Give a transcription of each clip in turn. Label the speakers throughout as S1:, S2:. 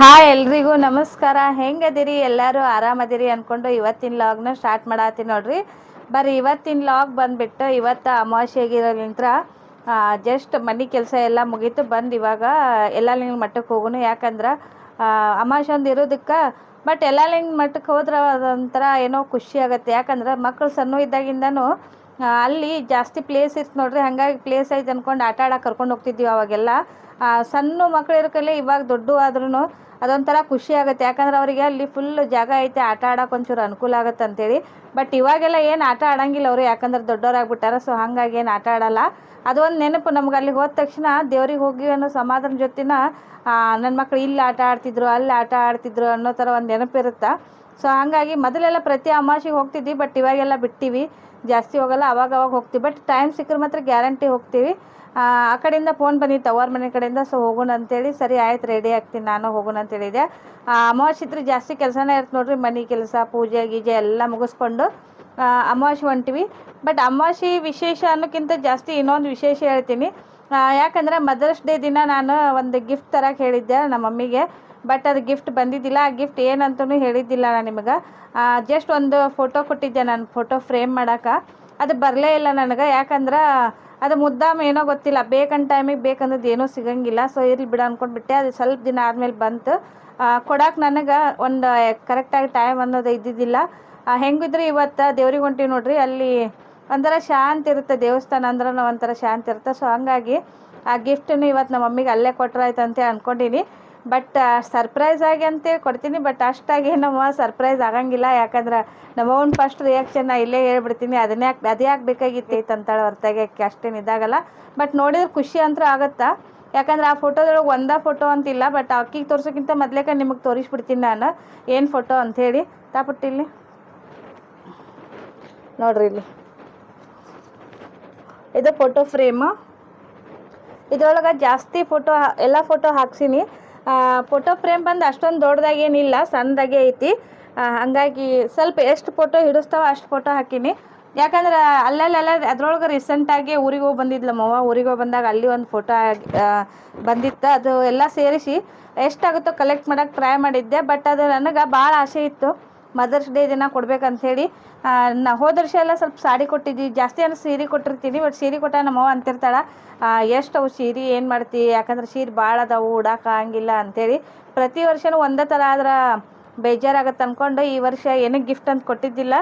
S1: Hi ಎಲ್ರಿಗೂ ನಮಸ್ಕಾರ. ಹೆಂಗದಿರಿ? ಎಲ್ಲರೂ ಆರಾಮದಿರಿ ಅಂದ್ಕೊಂಡು ಇವತ್ತಿನ ಲಾಗ್ನ ಸ್ಟಾರ್ಟ್ ಮಾಡತ್ತೀನಿ ನೋಡ್ರಿ. ಬರ್ರಿ, ಇವತ್ತಿನ ಲಾಗ್ ಬಂದ್ಬಿಟ್ಟು ಇವತ್ತು ಅಮಾವಾಸ್ಯೆಗಿರೋದ್ರಿಂತ ಜಸ್ಟ್ ಮನೆ ಕೆಲಸ ಎಲ್ಲ ಮುಗೀತು. ಬಂದು ಇವಾಗ ಎಲ್ಲ ಲಿಂಗ ಮಟ್ಟಕ್ಕೆ ಹೋಗೋಣ ಯಾಕಂದ್ರೆ ಅಮಾವಾಸ್ಯೆ ಒಂದು ಇರೋದಕ್ಕೆ ಬಟ್ ಎಲ್ಲ ಲಿಂಗ ಮಟ್ಟಕ್ಕೆ ಹೋದ್ರೆ ಅದೊಂಥರ ಏನೋ ಖುಷಿ ಆಗುತ್ತೆ. ಯಾಕಂದ್ರೆ ಮಕ್ಕಳು ಸಣ್ಣ ಇದ್ದಾಗಿಂದನೂ ಅಲ್ಲಿ ಜಾಸ್ತಿ ಪ್ಲೇಸ್ ಇತ್ತು ನೋಡ್ರಿ. ಹಾಗಾಗಿ ಪ್ಲೇಸ್ ಐತೆ ಅಂದ್ಕೊಂಡು ಆಟ ಆಡಕ್ಕೆ ಕರ್ಕೊಂಡು ಹೋಗ್ತಿದ್ವಿ ಅವಾಗೆಲ್ಲ. ಸಣ್ಣ ಮಕ್ಳು ಇರೋಕಲ್ಲೇ ಇವಾಗ ದೊಡ್ಡ ಆದ್ರೂ ಅದೊಂಥರ ಖುಷಿ ಆಗುತ್ತೆ. ಯಾಕಂದ್ರೆ ಅವರಿಗೆ ಅಲ್ಲಿ ಫುಲ್ ಜಾಗ ಐತೆ, ಆಟ ಆಡಕ್ಕೆ ಒಂಚೂರು ಅನುಕೂಲ ಆಗುತ್ತೆ ಅಂತೇಳಿ. ಬಟ್ ಇವಾಗೆಲ್ಲ ಏನು ಆಟ ಆಡಂಗಿಲ್ಲ ಅವರು. ಯಾಕಂದ್ರೆ ದೊಡ್ಡವರಾಗ್ಬಿಟ್ಟಾರ ಸೊ ಹಾಗಾಗಿ ಏನು ಆಟ ಆಡಲ್ಲ. ಅದೊಂದು ನೆನಪು ನಮ್ಗೆ ಅಲ್ಲಿ ಹೋದ ತಕ್ಷಣ ದೇವ್ರಿಗೆ ಹೋಗಿ ಅನ್ನೋ ಸಮಾಧಾನ ಜೊತೆನ ನನ್ನ ಮಕ್ಳು ಇಲ್ಲಿ ಆಟ ಆಡ್ತಿದ್ರು, ಅಲ್ಲಿ ಆಟ ಆಡ್ತಿದ್ರು ಅನ್ನೋ ಥರ ಒಂದು ನೆನಪಿರುತ್ತೆ? ಸೊ ಹಾಗಾಗಿ ಮೊದಲೆಲ್ಲ ಪ್ರತಿ ಅಮಾವಾಸ್ಯೆಗೆ ಹೋಗ್ತಿದ್ವಿ ಬಟ್ ಇವಾಗೆಲ್ಲ ಬಿಟ್ಟಿವಿ. ಜಾಸ್ತಿ ಹೋಗಲ್ಲ ಅವಾಗ ಅವಾಗ ಹೋಗ್ತೀವಿ. ಬಟ್ ಟೈಮ್ ಸಿಕ್ಕರೆ ಮಾತ್ರ ಗ್ಯಾರಂಟಿ ಹೋಗ್ತೀವಿ. ಆ ಕಡೆಯಿಂದ ಫೋನ್ ಬಂದಿತ್ತು ಅವ್ರ ಮನೆ ಕಡೆಯಿಂದ ಸೊ ಹೋಗೋಣ ಅಂತೇಳಿ. ಸರಿ ಆಯ್ತು ರೆಡಿ ಆಗ್ತೀನಿ ನಾನು ಹೋಗೋಣ ಆ, ಅಮಾವಾಸ್ಯೆ ಇದ್ರೆ ಜಾಸ್ತಿ ಕೆಲಸನೇ ಇರುತ್ತೆ ನೋಡ್ರಿ. ಮನೆ ಕೆಲಸ ಪೂಜೆ ಗೀಜೆ ಎಲ್ಲ ಮುಗಿಸ್ಕೊಂಡು ಅಮಾವಾಸ್ಯೆ ಹೊಂಟಿವಿ. ಬಟ್ ಅಮಾವಾಸ್ಯೆ ವಿಶೇಷ ಅನ್ನೋಕ್ಕಿಂತ ಜಾಸ್ತಿ ಇನ್ನೊಂದು ವಿಶೇಷ ಹೇಳ್ತೀನಿ. ಯಾಕಂದ್ರೆ ಮದರ್ಸ್ ಡೇ ದಿನ ನಾನು ಒಂದು ಗಿಫ್ಟ್ ತರಕ್ಕೆ ಹೇಳಿದ್ದೆ ನಮ್ಮ ಮಮ್ಮಿಗೆ. ಬಟ್ ಅದು ಗಿಫ್ಟ್ ಬಂದಿದ್ದಿಲ್ಲ. ಆ ಗಿಫ್ಟ್ ಏನಂತೂ ಹೇಳಿದ್ದಿಲ್ಲ ನಾನು ನಿಮಗೆ. ಜಸ್ಟ್ ಒಂದು ಫೋಟೋ ಕೊಟ್ಟಿದ್ದೆ ನಾನು ಫೋಟೋ ಫ್ರೇಮ್ ಮಾಡೋಕೆ. ಅದು ಬರಲೇ ಇಲ್ಲ ನನಗೆ. ಯಾಕಂದ್ರೆ ಅದು ಮುದ್ದಾಮ ಏನೋ ಗೊತ್ತಿಲ್ಲ. ಬೇಕಂತ ಟೈಮಿಗೆ ಬೇಕಂದದ್ದು ಏನೂ ಸಿಗಂಗಿಲ್ಲ. ಸೊ ಇರ್ಲಿ ಬಿಡ ಅಂದ್ಕೊಂಡ್ಬಿಟ್ಟೆ ಅದು ಸ್ವಲ್ಪ ದಿನ ಆದಮೇಲೆ ಬಂತು. ಕೊಡೋಕೆ ನನಗೆ ಒಂದು ಕರೆಕ್ಟಾಗಿ ಟೈಮ್ ಅನ್ನೋದು ಇದ್ದಿದ್ದಿಲ್ಲ. ಹೆಂಗಿದ್ರೆ ಇವತ್ತು ದೇವ್ರಿಗೆ ಹೊಂಟಿವಿ ನೋಡ್ರಿ. ಅಲ್ಲಿ ಒಂಥರ ಶಾಂತಿ ಇರುತ್ತೆ. ದೇವಸ್ಥಾನ ಅಂದ್ರೆ ಒಂಥರ ಶಾಂತಿ ಇರುತ್ತೆ. ಸೊ ಹಂಗಾಗಿ ಆ ಗಿಫ್ಟನ್ನು ಇವತ್ತು ನಮ್ಮ ಮಮ್ಮಿಗೆ ಅಲ್ಲೇ ಕೊಟ್ರಾಯ್ತಂತೆ ಅಂದ್ಕೊಂಡೀನಿ ಬಟ್ ಸರ್ಪ್ರೈಸ್ ಆಗಿ ಅಂತೇಳಿ ಕೊಡ್ತೀನಿ ಬಟ್ ಅಷ್ಟಾಗಿ ನಮ್ಮ ಸರ್ಪ್ರೈಸ್ ಆಗಂಗಿಲ್ಲ. ಯಾಕಂದ್ರೆ ನಮ್ಮ ಅವ್ನ ಫಸ್ಟ್ ರಿಯಾಕ್ಷನ್ ಇಲ್ಲೇ ಹೇಳ್ಬಿಡ್ತೀನಿ. ಅದನ್ನೇ ಅದು ಯಾಕೆ ಬೇಕಾಗಿತ್ತು ಅಂತಾಳೆ ಹೊರತಾಗಿ ಅಷ್ಟೇನು ಇದಾಗಲ್ಲ. ಬಟ್ ನೋಡಿದ್ರೆ ಖುಷಿ ಅಂತೂ ಆಗುತ್ತಾ? ಯಾಕಂದ್ರೆ ಆ ಫೋಟೋದೊಳಗೆ ಒಂದೇ ಫೋಟೋ ಅಂತಿಲ್ಲ ಬಟ್ ಅಕ್ಕಿಗೆ ತೋರ್ಸೋಕ್ಕಿಂತ ಮೊದಲೇಕ ನಿಮಗೆ ತೋರಿಸ್ಬಿಡ್ತೀನಿ ನಾನು. ಏನು ಫೋಟೋ ಅಂಥೇಳಿ ತಾಪಟ್ಟಿಲ್ಲಿ ನೋಡ್ರಿ ಇಲ್ಲಿ. ಇದು ಫೋಟೋ ಫ್ರೇಮು ಇದ್ರೊಳಗೆ ಜಾಸ್ತಿ ಫೋಟೋ ಎಲ್ಲ ಫೋಟೋ ಹಾಕ್ಸೀನಿ. ಫೋಟೋ ಫ್ರೇಮ್ ಬಂದು ಅಷ್ಟೊಂದು ದೊಡ್ಡದಾಗೇನಿಲ್ಲ ಸಣ್ಣದಾಗೆ ಐತಿ. ಹಂಗಾಗಿ ಸ್ವಲ್ಪ ಎಷ್ಟು ಫೋಟೋ ಹಿಡಿಸ್ತಾವ ಅಷ್ಟು ಫೋಟೋ ಹಾಕೀನಿ. ಯಾಕಂದ್ರೆ ಅಲ್ಲಲ್ಲೆಲ್ಲ ಅದ್ರೊಳಗೆ ರೀಸೆಂಟಾಗಿ ಊರಿಗೆ ಹೋಗಿ ಬಂದಿದ್ಲ ಮವ್ವ ಊರಿಗೆ ಹೋಗಿ ಬಂದಾಗ ಅಲ್ಲಿ ಒಂದು ಫೋಟೋ ಬಂದಿತ್ತು. ಅದು ಎಲ್ಲ ಸೇರಿಸಿ ಎಷ್ಟಾಗುತ್ತೋ ಕಲೆಕ್ಟ್ ಮಾಡೋಕ್ಕೆ ಟ್ರೈ ಮಾಡಿದ್ದೆ ಬಟ್ ಅದು ನನಗೆ ಭಾಳ ಆಸೆ ಇತ್ತು. ಮದರ್ಸ್ ಡೇ ದಿನ ಕೊಡ್ಬೇಕಂಥೇಳಿ ನಾ ಹೋದ ವರ್ಷ ಎಲ್ಲ ಸ್ವಲ್ಪ ಸಾಡಿ ಕೊಟ್ಟಿದ್ದಿ, ಜಾಸ್ತಿ ಅಂದ್ರೆ ಸೀರೆ ಕೊಟ್ಟಿರ್ತೀನಿ ಬಟ್ ಸೀರೆ ಕೊಟ್ಟ ನಮ್ಮವ್ವ ಅಂತಿರ್ತಾಳೆ ಎಷ್ಟು ಅವು ಸೀರೆ, ಏನು ಮಾಡ್ತಿ? ಯಾಕಂದ್ರೆ ಸೀರೆ ಭಾಳ ಅದಾವು, ಉಡಾಕ ಹಂಗಿಲ್ಲ ಅಂಥೇಳಿ ಪ್ರತಿ ವರ್ಷನೂ ಒಂದೇ ಥರ ಆದ್ರೆ ಬೇಜಾರಾಗತ್ತೆ ಅಂದ್ಕೊಂಡು ಈ ವರ್ಷ ಏನಕ್ಕೆ ಗಿಫ್ಟ್ ಅಂತ ಕೊಟ್ಟಿದ್ದಿಲ್ಲ.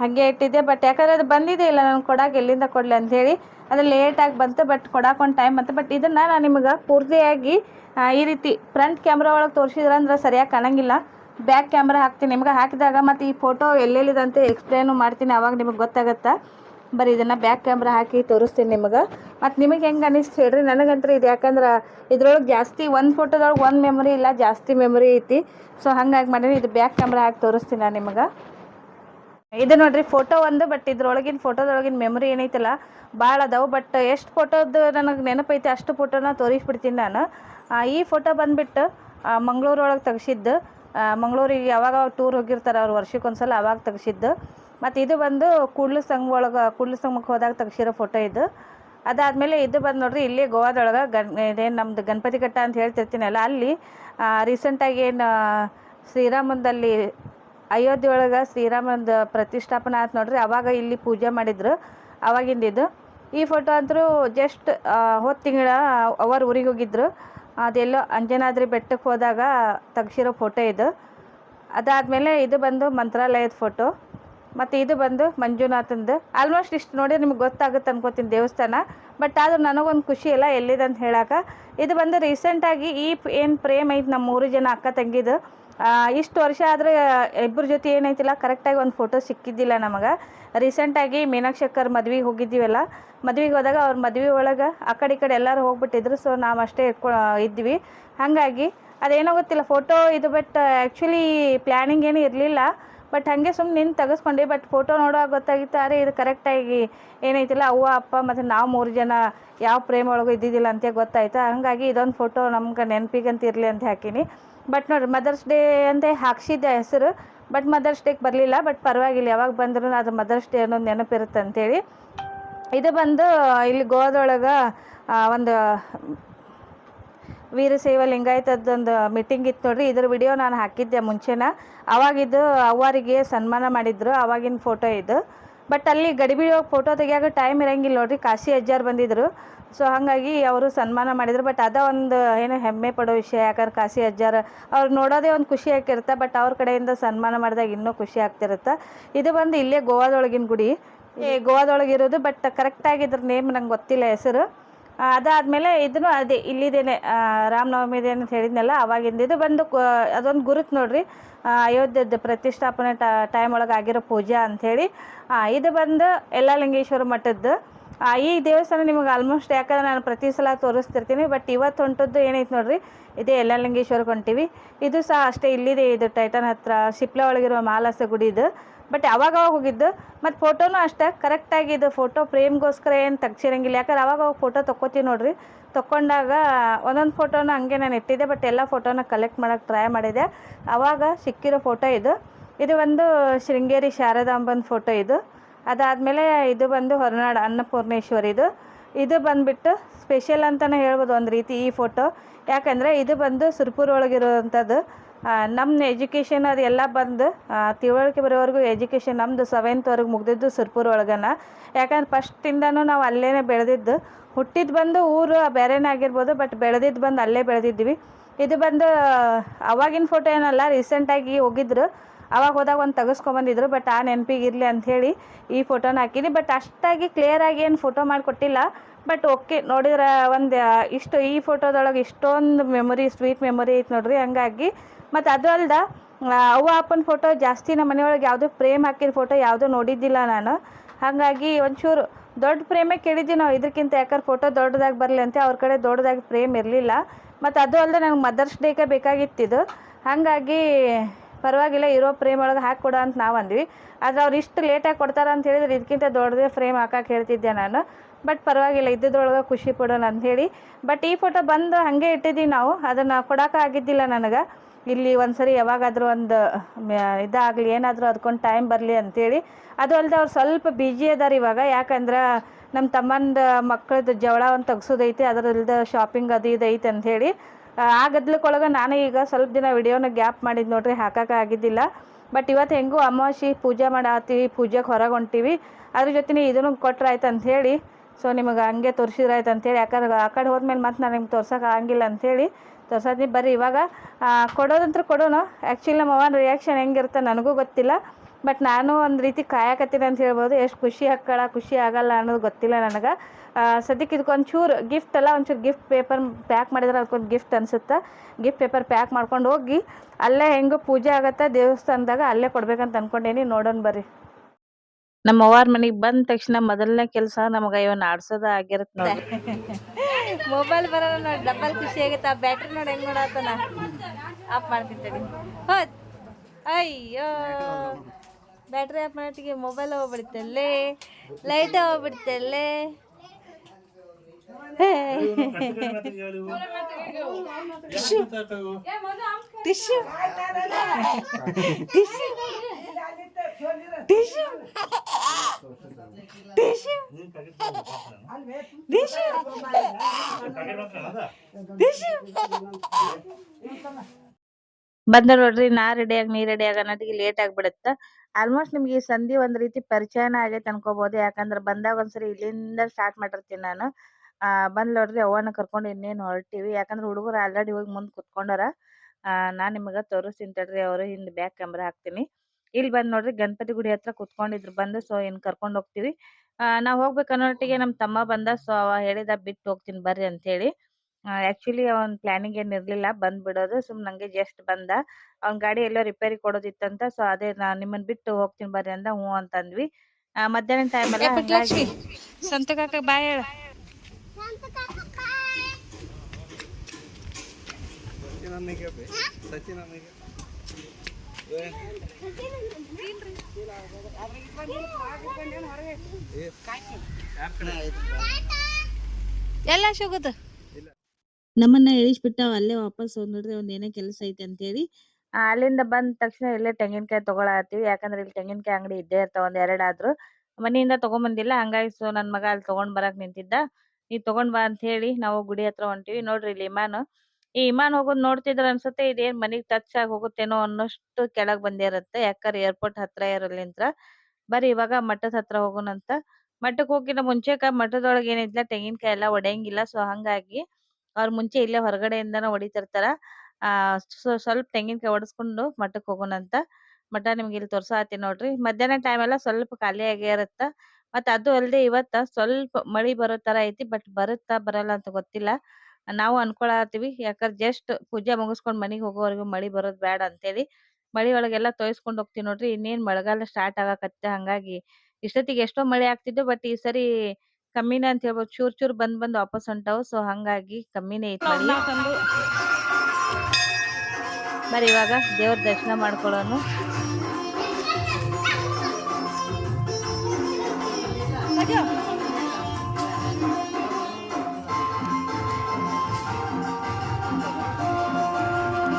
S1: ಹಾಗೆ ಇಟ್ಟಿದ್ದೆ ಬಟ್ ಯಾಕಂದ್ರೆ ಅದು ಬಂದಿದೆ ಇಲ್ಲ, ನಾನು ಕೊಡಕ್ಕೆ ಎಲ್ಲಿಂದ ಕೊಡಲಿ ಅಂಥೇಳಿ ಅದು ಲೇಟಾಗಿ ಬಂತು ಬಟ್ ಕೊಡಕ್ಕೆ ಒಂದು ಟೈಮ್ ಬಂತು. ಬಟ್ ಇದನ್ನು ನಾನು ನಿಮಗೆ ಪೂರ್ತಿಯಾಗಿ ಈ ರೀತಿ ಫ್ರಂಟ್ ಕ್ಯಾಮ್ರಾ ಒಳಗೆ ತೋರಿಸಿದ್ರೆ ಅಂದ್ರೆ ಸರಿಯಾಗಿ ಕಾಣಂಗಿಲ್ಲ. ಬ್ಯಾಕ್ ಕ್ಯಾಮ್ರಾ ಹಾಕ್ತೀನಿ. ನಿಮ್ಗೆ ಹಾಕಿದಾಗ ಮತ್ತು ಈ ಫೋಟೋ ಎಲ್ಲೆಲ್ಲಿದಂತೆ ಎಕ್ಸ್ಪ್ಲೇನು ಮಾಡ್ತೀನಿ. ಅವಾಗ ನಿಮಗೆ ಗೊತ್ತಾಗತ್ತೆ? ಬರೀ ಇದನ್ನು ಬ್ಯಾಕ್ ಕ್ಯಾಮ್ರಾ ಹಾಕಿ ತೋರಿಸ್ತೀನಿ ನಿಮಗೆ. ಮತ್ತು ನಿಮಗೆ ಹೆಂಗೆ ಅನಿಸ್ತು ಹೇಳ್ರಿ? ನನಗಂತೂ ಇದು ಯಾಕಂದ್ರೆ ಇದ್ರೊಳಗೆ ಜಾಸ್ತಿ ಒಂದು ಫೋಟೋದೊಳಗೆ ಒಂದು ಮೆಮೊರಿ ಇಲ್ಲ, ಜಾಸ್ತಿ ಮೆಮೊರಿ ಐತಿ. ಸೊ ಹಂಗಾಗಿ ಮಾಡೀನಿ. ಇದು ಬ್ಯಾಕ್ ಕ್ಯಾಮ್ರಾ ಹಾಕಿ ತೋರಿಸ್ತೀನಿ ನಾನು ನಿಮಗೆ. ಇದು ನೋಡ್ರಿ ಫೋಟೋ ಒಂದು ಬಟ್ ಇದ್ರೊಳಗಿನ ಫೋಟೋದೊಳಗಿನ ಮೆಮೊರಿ ಏನೈತಲ್ಲ ಭಾಳ ಅದಾವೆ. ಬಟ್ ಎಷ್ಟು ಫೋಟೋದು ನನಗೆ ನೆನಪೈತೆ ಅಷ್ಟು ಫೋಟೋನ ತೋರಿಸ್ಬಿಡ್ತೀನಿ ನಾನು. ಈ ಫೋಟೋ ಬಂದುಬಿಟ್ಟು ಮಂಗಳೂರೊಳಗೆ ತೆಗ್ಸಿದ್ದು ಮಂಗಳೂರಿಗೆ ಯಾವಾಗ ಟೂರ್ ಹೋಗಿರ್ತಾರೆ ಅವ್ರು ವರ್ಷಕ್ಕೊಂದ್ಸಲ ಅವಾಗ ತೆಗ್ಸಿದ್ದು. ಮತ್ತು ಇದು ಬಂದು ಕೂಡ್ಲು ಸಂಘ ಒಳಗೆ, ಕೂಡ್ಲು ಸಂಘಕ್ಕೆ ಹೋದಾಗ ತೆಗ್ಸಿರೋ ಫೋಟೋ ಇದು. ಅದಾದಮೇಲೆ ಇದು ಬಂದು ನೋಡಿರಿ, ಇಲ್ಲಿ ಗೋವಾದೊಳಗೆ ಗನ್ ಇದೇನು ನಮ್ಮದು ಗಣಪತಿ ಘಟ್ಟ ಅಂತ ಹೇಳ್ತಿರ್ತೀನಲ್ಲ, ಅಲ್ಲಿ ರೀಸೆಂಟಾಗಿ ಏನು ಶ್ರೀರಾಮಂದಲ್ಲಿ ಅಯೋಧ್ಯೆ ಒಳಗೆ ಶ್ರೀರಾಮನದ ಪ್ರತಿಷ್ಠಾಪನೆ ಆಯ್ತು ನೋಡ್ರಿ, ಅವಾಗ ಇಲ್ಲಿ ಪೂಜೆ ಮಾಡಿದ್ರು ಅವಾಗಿಂದಿದ್ದು ಈ ಫೋಟೋ ಅಂತೂ ಜಸ್ಟ್ ಹೋದ ತಿಂಗಳ ಅವರ ಊರಿಗೆ ಹೋಗಿದ್ರು. ಅದೆಲ್ಲೋ ಅಂಜನಾದ್ರಿ ಬೆಟ್ಟಕ್ಕೆ ಹೋದಾಗ ತೆಗ್ಸಿರೋ ಫೋಟೋ ಇದು. ಅದಾದಮೇಲೆ ಇದು ಬಂದು ಮಂತ್ರಾಲಯದ ಫೋಟೋ. ಮತ್ತು ಇದು ಬಂದು ಮಂಜುನಾಥಂದು. ಆಲ್ಮೋಸ್ಟ್ ಇಷ್ಟು ನೋಡಿ ನಿಮ್ಗೆ ಗೊತ್ತಾಗುತ್ತೆ ಅನ್ಕೋತೀನಿ ದೇವಸ್ಥಾನ. ಬಟ್ ಆದರೂ ನನಗೊಂದು ಖುಷಿ ಇಲ್ಲ ಎಲ್ಲಿದೆ ಅಂತ ಹೇಳಕ್ಕೆ ಇದು ಬಂದು ರೀಸೆಂಟಾಗಿ ಈ ಏನು ಪ್ರೇಮ್ ಐತೆ ನಮ್ಮ ಮೂರು ಜನ ಅಕ್ಕ ತಂಗಿದು. ಇಷ್ಟು ವರ್ಷ ಆದರೆ ಇಬ್ಬರ ಜೊತೆ ಏನೈತಿಲ್ಲ ಕರೆಕ್ಟಾಗಿ ಒಂದು ಫೋಟೋ ಸಿಕ್ಕಿದ್ದಿಲ್ಲ ನಮಗೆ. ರೀಸೆಂಟಾಗಿ ಮೀನಾಕ್ಷಿ ಮದ್ವೆಗೆ ಹೋಗಿದ್ದೀವಲ್ಲ, ಮದ್ವೆಗೆ ಹೋದಾಗ ಅವ್ರ ಮದ್ವೆ ಒಳಗೆ ಆ ಕಡೆ ಈ ಕಡೆ ಎಲ್ಲರೂ ಹೋಗ್ಬಿಟ್ಟಿದ್ರು ಸೊ ನಾವು ಅಷ್ಟೇ ಇಟ್ಕೊ, ಇದ್ವಿ. ಹಾಗಾಗಿ ಅದೇನೋ ಗೊತ್ತಿಲ್ಲ ಫೋಟೋ ಇದು ಬಟ್ ಆ್ಯಕ್ಚುಲಿ ಪ್ಲ್ಯಾನಿಂಗ್ ಏನೂ ಇರಲಿಲ್ಲ. ಬಟ್ ಹಾಗೆ ಸುಮ್ಮನೆ ನಿಂತು ತೆಗೆಸ್ಕೊಂಡೆ ಬಟ್ ಫೋಟೋ ನೋಡುವಾಗ ಗೊತ್ತಾಗಿತ್ತು, ಅರೆ ಇದು ಕರೆಕ್ಟಾಗಿ ಏನೈತಿಲ್ಲ, ಅವ್ವ, ಅಪ್ಪ ಮತ್ತು ನಾವು ಮೂರು ಜನ ಯಾವ ಪ್ರೇಮ ಒಳಗೂ ಇದ್ದಿದ್ದಿಲ್ಲ ಅಂತ ಗೊತ್ತಾಯ್ತು. ಹಾಗಾಗಿ ಇದೊಂದು ಫೋಟೋ ನಮ್ಗೆ ನೆನಪಿಗಂತ ಇರಲಿ ಅಂತ ಹಾಕೀನಿ. ಬಟ್ ನೋಡಿರಿ ಮದರ್ಸ್ ಡೇ ಅಂತ ಹಾಕ್ಸಿದ್ದೆ ಹೆಸರು ಬಟ್ ಮದರ್ಸ್ ಡೇಗೆ ಬರಲಿಲ್ಲ ಬಟ್ ಪರವಾಗಿಲ್ಲ, ಯಾವಾಗ ಬಂದರೂ ಅದು ಮದರ್ಸ್ ಡೇ ಅನ್ನೋದು ನೆನಪಿರುತ್ತೆ ಅಂತೇಳಿ. ಇದು ಬಂದು ಇಲ್ಲಿ ಗೋವಾದೊಳಗೆ ಒಂದು ವೀರಶೈವ ಲಿಂಗಾಯತದ್ದೊಂದು ಮೀಟಿಂಗ್ ಇತ್ತು ನೋಡ್ರಿ, ಇದ್ರ ವಿಡಿಯೋ ನಾನು ಹಾಕಿದ್ದೆ ಮುಂಚೆನ. ಅವಾಗಿದ್ದು ಅವರಿಗೆ ಸನ್ಮಾನ ಮಾಡಿದ್ರು, ಅವಾಗಿನ ಫೋಟೋ ಇದು. ಬಟ್ ಅಲ್ಲಿ ಗಡಿಬಿಡಿ ಹೋಗಿ ಫೋಟೋ ತೆಗಿಯೋಕೆ ಟೈಮ್ ಇರೋಂಗಿಲ್ಲ ನೋಡ್ರಿ, ಕಾಶಿ ಅಜ್ಜಾರು ಬಂದಿದ್ರು. ಸೊ ಹಾಗಾಗಿ ಅವರು ಸನ್ಮಾನ ಮಾಡಿದ್ರು. ಬಟ್ ಅದ ಒಂದು ಏನು ಹೆಮ್ಮೆ ಪಡೋ ವಿಷಯ. ಯಾಕಂದ್ರೆ ಕಾಸಿ ಅಜ್ಜಾರ ಅವ್ರು ನೋಡೋದೇ ಒಂದು ಖುಷಿ ಆಗಿರುತ್ತೆ. ಬಟ್ ಅವ್ರ ಕಡೆಯಿಂದ ಸನ್ಮಾನ ಮಾಡಿದಾಗ ಇನ್ನೂ ಖುಷಿ ಆಗ್ತಿರುತ್ತೆ. ಇದು ಬಂದು ಇಲ್ಲೇ ಗೋವಾದೊಳಗಿನ ಗುಡಿ. ಏ ಗೋವಾದೊಳಗೆ ಇರೋದು ಬಟ್ ಕರೆಕ್ಟಾಗಿ ಇದ್ರ ನೇಮ್ ನಂಗೆ ಗೊತ್ತಿಲ್ಲ ಹೆಸರು. ಅದಾದಮೇಲೆ ಇದನ್ನು ಅದೇ ಇಲ್ಲಿದೇನೆ ರಾಮನವಮಿ ರಾಮನವಮಿದೆ ಅಂತ ಹೇಳಿದ್ನಲ್ಲ ಅವಾಗಿಂದ ಇದು ಬಂದು ಅದೊಂದು ಗುರುತು ನೋಡ್ರಿ. ಅಯೋಧ್ಯೆ ಅಯೋಧ್ಯದ ಪ್ರತಿಷ್ಠಾಪನೆ ಟೈಮ್ ಒಳಗೆ ಆಗಿರೋ ಪೂಜಾ ಅಂಥೇಳಿ ಇದು ಬಂದು ಯಲ್ಲಾಲಿಂಗೇಶ್ವರ ಮಠದ್ದು. ಆ, ಈ ದೇವಸ್ಥಾನ ನಿಮಗೆ ಆಲ್ಮೋಸ್ಟ್ ಯಾಕಂದ್ರೆ ನಾನು ಪ್ರತಿ ಸಲ ತೋರಿಸ್ತಿರ್ತೀನಿ ಬಟ್ ಇವತ್ತು ಹೊಂಟದ್ದು ಏನೈತೆ ನೋಡ್ರಿ? ಇದೇ ಯಲ್ಲಾಲಿಂಗೇಶ್ವರಕ್ಕೆ ಹೊಂಟೀವಿ. ಇದು ಸಹ ಅಷ್ಟೇ, ಇಲ್ಲಿದೆ ಇದು ಟೈಟನ್ ಹತ್ರ, ಶಿಪ್ಲಾ ಒಳಗಿರುವ ಮಾಲಾಸ ಗುಡಿ ಇದು. ಬಟ್ ಅವಾಗ ಹೋಗಿದ್ದು? ಮತ್ತು ಫೋಟೋನು ಅಷ್ಟೇ ಕರೆಕ್ಟಾಗಿ ಇದು ಫೋಟೋ ಫ್ರೇಮ್ಗೋಸ್ಕರ ಏನು ತೆಗ್ಸಿರಂಗಿಲ್ಲ. ಯಾಕಂದ್ರೆ ಅವಾಗ ಅವಾಗ ಫೋಟೋ ತೊಕ್ಕೋತೀವಿ ನೋಡ್ರಿ? ತೊಗೊಂಡಾಗ ಒಂದೊಂದು ಫೋಟೋನ ಹಂಗೆ ನಾನು ಇಟ್ಟಿದ್ದೆ ಬಟ್ ಎಲ್ಲ ಫೋಟೋನ ಕಲೆಕ್ಟ್ ಮಾಡೋಕ್ಕೆ ಟ್ರೈ ಮಾಡಿದೆ ಅವಾಗ ಸಿಕ್ಕಿರೋ ಫೋಟೋ ಇದು. ಇದು ಒಂದು ಶೃಂಗೇರಿ ಶಾರದಾಂಬನ ಫೋಟೋ ಇದು. ಅದಾದಮೇಲೆ ಇದು ಬಂದು ಹೊರನಾಡು ಅನ್ನಪೂರ್ಣೇಶ್ವರಿದು. ಇದು ಬಂದುಬಿಟ್ಟು ಸ್ಪೆಷಲ್ ಅಂತಲೇ ಹೇಳ್ಬೋದು ಒಂದು ರೀತಿ ಈ ಫೋಟೋ. ಯಾಕಂದರೆ ಇದು ಬಂದು ಸುರ್ಪುರ್ ಒಳಗಿರುವಂಥದ್ದು ನಮ್ಮ ಎಜುಕೇಷನ್ ಅದು ಎಲ್ಲ ಬಂದು ತಿಳುವಳಿಕೆ ಬರೋವರೆಗೂ ಎಜುಕೇಷನ್ ನಮ್ಮದು ಸೆವೆಂತ್ವರೆಗೆ ಮುಗ್ದಿದ್ದು ಸುರ್ಪುರ್ ಒಳಗನ ಯಾಕಂದ್ರೆ ಫಸ್ಟಿಂದನೂ ನಾವು ಅಲ್ಲೇ ಬೆಳೆದಿದ್ದು. ಹುಟ್ಟಿದ್ದು ಬಂದು ಊರು ಬೇರೆನೇ ಆಗಿರ್ಬೋದು ಬಟ್ ಬೆಳೆದಿದ್ದು ಬಂದು ಅಲ್ಲೇ ಬೆಳೆದಿದ್ವಿ ಇದು ಬಂದು ಅವಾಗಿನ ಫೋಟೋ ಏನಲ್ಲ ರೀಸೆಂಟಾಗಿ ಹೋಗಿದ್ರು. ಅವಾಗ ಹೋದಾಗ ಒಂದು ತೆಗೆಸ್ಕೊಂಬಂದಿದ್ರು ಬಟ್ ಆ ನೆನಪಿಗೆ ಇರಲಿ ಅಂಥೇಳಿ ಈ ಫೋಟೋನ ಹಾಕಿನಿ ಬಟ್ ಅಷ್ಟಾಗಿ ಕ್ಲಿಯರಾಗಿ ಏನು ಫೋಟೋ ಮಾಡಿಕೊಟ್ಟಿಲ್ಲ. ಬಟ್ ಓಕೆ ನೋಡಿದ್ರೆ ಒಂದು ಇಷ್ಟು ಈ ಫೋಟೋದೊಳಗೆ ಇಷ್ಟೊಂದು ಮೆಮೊರಿ ಸ್ವೀಟ್ ಮೆಮೊರಿ ಐತೆ ನೋಡ್ರಿ, ಹಂಗಾಗಿ. ಮತ್ತು ಅದು ಅಲ್ದ ಅವು ಅವ್ವ ಅಪ್ಪನ ಫೋಟೋ ಜಾಸ್ತಿ ನಮ್ಮ ಮನೆಯೊಳಗೆ ಯಾವುದೋ ಫ್ರೇಮ್ ಹಾಕಿದ ಫೋಟೋ ಯಾವುದೂ ನೋಡಿದ್ದಿಲ್ಲ ನಾನು. ಹಾಗಾಗಿ ಒಂಚೂರು ದೊಡ್ಡ ಫ್ರೇಮೇ ಕೇಳಿದ್ವಿ ನಾವು ಇದಕ್ಕಿಂತ ಯಾಕಂದ್ರೆ ಫೋಟೋ ದೊಡ್ಡದಾಗಿ ಬರಲಿ ಅಂತ, ಅವ್ರ ಕಡೆ ದೊಡ್ಡದಾಗಿ ಫ್ರೇಮ್ ಇರಲಿಲ್ಲ. ಮತ್ತು ಅದು ಅಲ್ಲದೆ ನನಗೆ ಮದರ್ಸ್ ಡೇಗೆ ಬೇಕಾಗಿತ್ತಿದ್ದು ಹಾಗಾಗಿ ಪರವಾಗಿಲ್ಲ, ಇರೋ ಫ್ರೇಮ್ ಒಳಗೆ ಹಾಕಿಕೊಡ ಅಂತ ನಾವು ಅಂದ್ವಿ. ಆದರೆ ಅವ್ರು ಇಷ್ಟು ಲೇಟಾಗಿ ಕೊಡ್ತಾರ ಅಂತ ಹೇಳಿದ್ರೆ ಇದಕ್ಕಿಂತ ದೊಡ್ಡದೇ ಫ್ರೇಮ್ ಹಾಕಕ್ಕೆ ಹೇಳ್ತಿದ್ದೆ ನಾನು. ಬಟ್ ಪರವಾಗಿಲ್ಲ, ಇದ್ದದ್ರೊಳಗೆ ಖುಷಿ ಪಡೋಣ ಅಂಥೇಳಿ ಬಟ್ ಈ ಫೋಟೋ ಬಂದು ಹಾಗೆ ಇಟ್ಟಿದ್ದೀವಿ ನಾವು. ಅದನ್ನು ಕೊಡೋಕೆ ಆಗಿದ್ದಿಲ್ಲ ನನಗೆ. ಇಲ್ಲಿ ಒಂದ್ಸರಿ ಯಾವಾಗಾದರೂ ಒಂದು ಇದಾಗಲಿ, ಏನಾದರೂ ಅದಕ್ಕೊಂದು ಟೈಮ್ ಬರಲಿ ಅಂಥೇಳಿ ಅದು ಅಲ್ಲದೆ ಅವ್ರು ಸ್ವಲ್ಪ ಬಿಜಿ ಅದಾರ ಇವಾಗ. ಯಾಕಂದ್ರೆ ನಮ್ಮ ತಮ್ಮಂದ ಮಕ್ಕಳದ್ದು ಜವಳ ಒಂದು ತೆಗ್ಸೋದೈತಿ ಅದರಲ್ಲದೆ ಶಾಪಿಂಗ್ ಅದು ಇದೈತೆ ಅಂಥೇಳಿ ಆ ಗದ್ಲಕ್ಕೊಳಗೆ ನಾನು ಈಗ ಸ್ವಲ್ಪ ದಿನ ವಿಡಿಯೋನ ಗ್ಯಾಪ್ ಮಾಡಿದ್ದು ನೋಡ್ರಿ ಹಾಕೋಕ್ಕಾಗಿದ್ದಿಲ್ಲ ಬಟ್ ಇವತ್ತು ಹೆಂಗೂ ಅಮಾವಾಸ್ಯೆ, ಪೂಜೆ ಮಾಡತ್ತೀವಿ, ಪೂಜೆಗೆ ಹೊರಗೆ ಹೊಂಟೀವಿ ಅದ್ರ ಜೊತೆ ಇದನ್ನು ಆಯ್ತು ಅಂಥೇಳಿ ಸೊ ನಿಮಗೆ ಹಂಗೆ ತೋರಿಸಿದ್ರೆ ಆಯ್ತು ಅಂತೇಳಿ ಯಾಕಂದ್ರೆ ಆ ಕಡೆ ಹೋದ್ಮೇಲೆ ಮತ್ತೆ ನಾನು ನಿಮ್ಗೆ ತೋರ್ಸೋಕೆ ಆಗಂಗಿಲ್ಲ ಅಂಥೇಳಿ ತೋರ್ಸೋದು ಬರ್ರಿ ಇವಾಗ ಕೊಡೋದಂತ್ರ ಕೊಡೋಣ. ಆ್ಯಕ್ಚುಲಿ ನಮ್ಮ ಅವನ ರಿಯಾಕ್ಷನ್ ಹೆಂಗಿರುತ್ತೆ ನನಗೂ ಗೊತ್ತಿಲ್ಲ. ಬಟ್ ನಾನು ಒಂದು ರೀತಿ ಕಾಯಕತ್ತೀನಿ ಅಂತ ಹೇಳ್ಬೋದು. ಎಷ್ಟು ಖುಷಿ ಹಾಕ್ಕೊಳ ಖುಷಿ ಆಗಲ್ಲ ಅನ್ನೋದು ಗೊತ್ತಿಲ್ಲ ನನಗೆ. ಸದ್ಯಕ್ಕೆ ಇದಕ್ಕೊಂದು ಚೂರು ಗಿಫ್ಟ್ ಅಲ್ಲ ಒಂಚೂರು ಗಿಫ್ಟ್ ಪೇಪರ್ ಪ್ಯಾಕ್ ಮಾಡಿದ್ರೆ ಅದಕ್ಕೊಂದು ಗಿಫ್ಟ್ ಅನಿಸುತ್ತೆ? ಗಿಫ್ಟ್ ಪೇಪರ್ ಪ್ಯಾಕ್ ಮಾಡ್ಕೊಂಡು ಹೋಗಿ ಅಲ್ಲೇ ಹೆಂಗೋ ಪೂಜೆ ಆಗತ್ತೆ ದೇವಸ್ಥಾನದಾಗ ಅಲ್ಲೇ ಕೊಡ್ಬೇಕಂತ ಅನ್ಕೊಂಡೇನಿ. ನೋಡೋಣ ಬರ್ರಿ. ನಮ್ಮ ಅವ್ವಾರ ಮನೆಗೆ ಬಂದ ತಕ್ಷಣ ಮೊದಲನೇ ಕೆಲಸ ನಮಗೆ ಇವನ್ ಆಡ್ಸೋದ ಆಗಿರುತ್ತೆ ನೋಡಿ ಮೊಬೈಲ್ ಬರೋಣ ನೋಡಿ ಡಬ್ಬಲ್ ಖುಷಿ ಆಗುತ್ತೆ ಆ ಬ್ಯಾಟ್ರಿ ನೋಡಿ ಹೆಂಗ್ ನೋಡತ್ತನ ಆಫ್ ಮಾಡ್ತಿದ್ದೀನಿ ಅಯ್ಯೋ. ಬ್ಯಾಟ್ರಿ ಆಫ್ ಮಾಡೋಟಿಗೆ ಮೊಬೈಲ್ ಹೋಗ್ಬಿಡ್ತಲ್ಲೇ ಲೈಟ್ ಹೋಗ್ಬಿಡ್ತಲ್ಲೇ ಟಿಶ್ಯೂ. ಟಿಶ್ಯೂ. ಟಿಶ್ಯೂ. ನೋಡ್ರಿ ನಾ ರೆಡಿ ಆಗಿ, ನೀ ರೆಡಿ ಆಗ ಅನ್ನೋದಿಗೆ ಲೇಟ್ ಆಗ್ಬಿಡುತ್ತೆ? ಆಲ್ಮೋಸ್ಟ್ ನಿಮ್ಗೆ ಈ ಸಂಧಿ ಒಂದ್ ರೀತಿ ಪರಿಚಯನ ಆಗೈತೆ ಅನ್ಕೋಬಹುದು ಯಾಕಂದ್ರೆ ಬಂದಾಗ ಒಂದ್ಸರಿ ಇಲ್ಲಿಂದ ಸ್ಟಾರ್ಟ್ ಮಾಡಿರ್ತೀನಿ ನಾನು. ಆ, ಬಂದ್ ನೋಡ್ರಿ ಅವ್ವನ ಕರ್ಕೊಂಡು ಇನ್ನೇನು ಹೊರಟಿವಿ. ಯಾಕಂದ್ರೆ ಹುಡುಗರು ಆಲ್ರೆಡಿ ಹೋಗಿ ಮುಂದೆ ಕುತ್ಕೊಂಡಾರ. ಆ, ನಾನ್ ನಿಮಗ ತೋರಿಸ್ತೀನಿ ತಡ್ರಿ ಅವರು ಹಿಂದೆ ಬ್ಯಾಕ್ ಕ್ಯಾಮ್ರಾ ಹಾಕ್ತೀನಿ. ಇಲ್ಲಿ ಬಂದು ನೋಡ್ರಿ ಗಣಪತಿ ಗುಡಿ ಹತ್ರ ಕುತ್ಕೊಂಡಿದ್ರು ಬಂದು ಸೊ ಇನ್ ಕರ್ಕೊಂಡ್ ಹೋಗ್ತೀವಿ. ಆ, ನಾವ್ ಅನ್ನೋ ಅನ್ನೋಟಿಗೆ ನಮ್ಮ ತಮ್ಮ ಬಂದ ಸೊ ಅವ ಹೇಳಿದ ಬಿಟ್ಟು ಹೋಗ್ತೀನಿ ಬರ್ರಿ ಅಂತ ಹೇಳಿ. ಆಕ್ಚುಲಿ ಅವನ್ ಪ್ಲಾನಿಂಗ್ ಏನ್ ಇರ್ಲಿಲ್ಲ ಬಂದ್ ಬಿಡೋದು ಸುಮ್ ನಂಗೆ ಜಸ್ಟ್ ಬಂದ. ಅವ್ನ್ ಗಾಡಿ ಎಲ್ಲೋ ರಿಪೇರಿ ಕೊಡೋದಿತ್ತಂತ ಸೊ ಅದೇ ನಾನು ನಿಮ್ಮನ್ ಬಿಟ್ಟು ಹೋಗ್ತೀನಿ ಬರ್ರಿ ಅಂದ ಹ್ಞೂ ಅಂತ ಅಂದ್ವಿ ಆ, ಮಧ್ಯಾಹ್ನ ಟೈಮ್ ಅಲ್ಲ ಸಂತ ಕಾಕ ಬಾಯ್ ಹೇಳ. ಎಲ್ಲ ಶೋಗದು? ನಮ್ಮನ್ನ ಇಳಿಸ್ಬಿಟ್ಟು ಅಲ್ಲೇ ವಾಪಸ್ ನೋಡ್ರಿ ಒಂದ್ ಏನೋ ಕೆಲಸ ಐತೆ ಅಂತ ಹೇಳಿ ಅಲ್ಲಿಂದ ಬಂದ ತಕ್ಷಣ ಇಲ್ಲೇ ತೆಂಗಿನಕಾಯಿ ತಗೊಳತ್ತೀವಿ. ಯಾಕಂದ್ರೆ ಇಲ್ಲಿ ತೆಂಗಿನಕಾಯಿ ಅಂಗಡಿ ಇದ್ದೇ ಇರ್ತಾವ ಒಂದ್ ಎರಡ್ ಆದ್ರೂ. ಮನೆಯಿಂದ ತಗೊಂಬಂದಿಲ್ಲ. ಹಂಗಾಗಿ ಸೊ, ನನ್ ಮಗ ಅಲ್ಲಿ ತಗೊಂಡ್ ಬರಕ್ ನಿಂತಿದ್ದ. ನೀ ತಗೊಂಡ್ ಬಾ ಅಂತ ಹೇಳಿ ನಾವು ಗುಡಿ ಹತ್ರ ಹೊಂಟಿವಿ. ನೋಡ್ರಿ ಇಲ್ಲಿ ಇಮಾನು. ಈ ಇಮಾನ್ ಹೋಗೋದ್ ನೋಡ್ತಿದ್ರ ಅನ್ಸುತ್ತೆ ಇದೇನ್ ಮನಿಗ್ ಟಚ್ ಆಗಿ ಹೋಗುತ್ತೇನೋ ಅನ್ನೋಷ್ಟು ಕೆಳಗ್ ಬಂದಿರತ್ತೆ. ಯಾಕಂದ್ರೆ ಏರ್ಪೋರ್ಟ್ ಹತ್ರ ಇರಲಿಂತ್ರ ಬರೀ ಇವಾಗ ಮಠದ ಹತ್ರ ಹೋಗೋಣಂತ. ಮಠಕ್ ಹೋಗಿನ ಮುಂಚೆಕ ಮಠದೊಳಗ ಏನಿದ್ಲ, ತೆಂಗಿನಕಾಯಿ ಎಲ್ಲಾ ಒಡೆಯಂಗಿಲ್ಲ. ಸೊ, ಹಂಗಾಗಿ ಅವ್ರ ಮುಂಚೆ ಇಲ್ಲೇ ಹೊರಗಡೆಯಿಂದಾನ ಹೊಡಿತಿರ್ತಾರ. ಆ ಸ್ವಲ್ಪ ತೆಂಗಿನಕಾಯಿ ಒಡಸ್ಕೊಂಡು ಮಠಕ್ ಹೋಗೋಣಂತ ಮಠ ನಿಮ್ಗೆ ಇಲ್ಲಿ ತೋರ್ಸಾತಿ ನೋಡ್ರಿ. ಮಧ್ಯಾಹ್ನ ಟೈಮ್ ಎಲ್ಲ ಸ್ವಲ್ಪ ಖಾಲಿ ಆಗೇ ಇರತ್ತ. ಮತ್ತ ಅದು ಅಲ್ಲದೆ ಇವತ್ತ ಸ್ವಲ್ಪ ಮಳಿ ಬರೋ ತರ ಐತಿ ಬಟ್ ಬರುತ್ತಾ ಬರಲ್ಲ ಅಂತ ಗೊತ್ತಿಲ್ಲ. ನಾವು ಅನ್ಕೊಳತೀವಿ ಯಾಕಂದ್ರೆ ಜಸ್ಟ್ ಪೂಜೆ ಮುಗಿಸ್ಕೊಂಡ್ ಮನಿಗ್ ಹೋಗೋವರೆಗೂ ಮಳಿ ಬರೋದ್ ಬೇಡ ಅಂತೇಳಿ ಮಳಿ ಒಳಗೆಲ್ಲ ತೋಯಿಸ್ಕೊಂಡ್ ಹೋಗ್ತಿವಿ ನೋಡ್ರಿ ಇನ್ನೇನ್ ಮಳೆಗಾಲ ಸ್ಟಾರ್ಟ್ ಆಗಾಕತ್ತೆ ಹಂಗಾಗಿ. ಇಷ್ಟೊತ್ತಿಗೆ ಎಷ್ಟೋ ಮಳೆ ಆಗ್ತಿದ್ದು ಬಟ್ ಈ ಸರಿ ಕಮ್ಮಿನೇ ಅಂತ ಹೇಳ್ಬೋದು. ಚೂರ್ ಚೂರ್ ಬಂದ್ ಬಂದ್ ವಾಪಸ್ ಹೊಂಟಾವು. ಸೊ ಹಂಗಾಗಿ ಕಮ್ಮಿನೇ ಐತಿ ಮಳಿ ಬರೀ ಇವಾಗ ದೇವ್ರ ದರ್ಶನ ಮಾಡ್ಕೊಳ್ಳೋನು.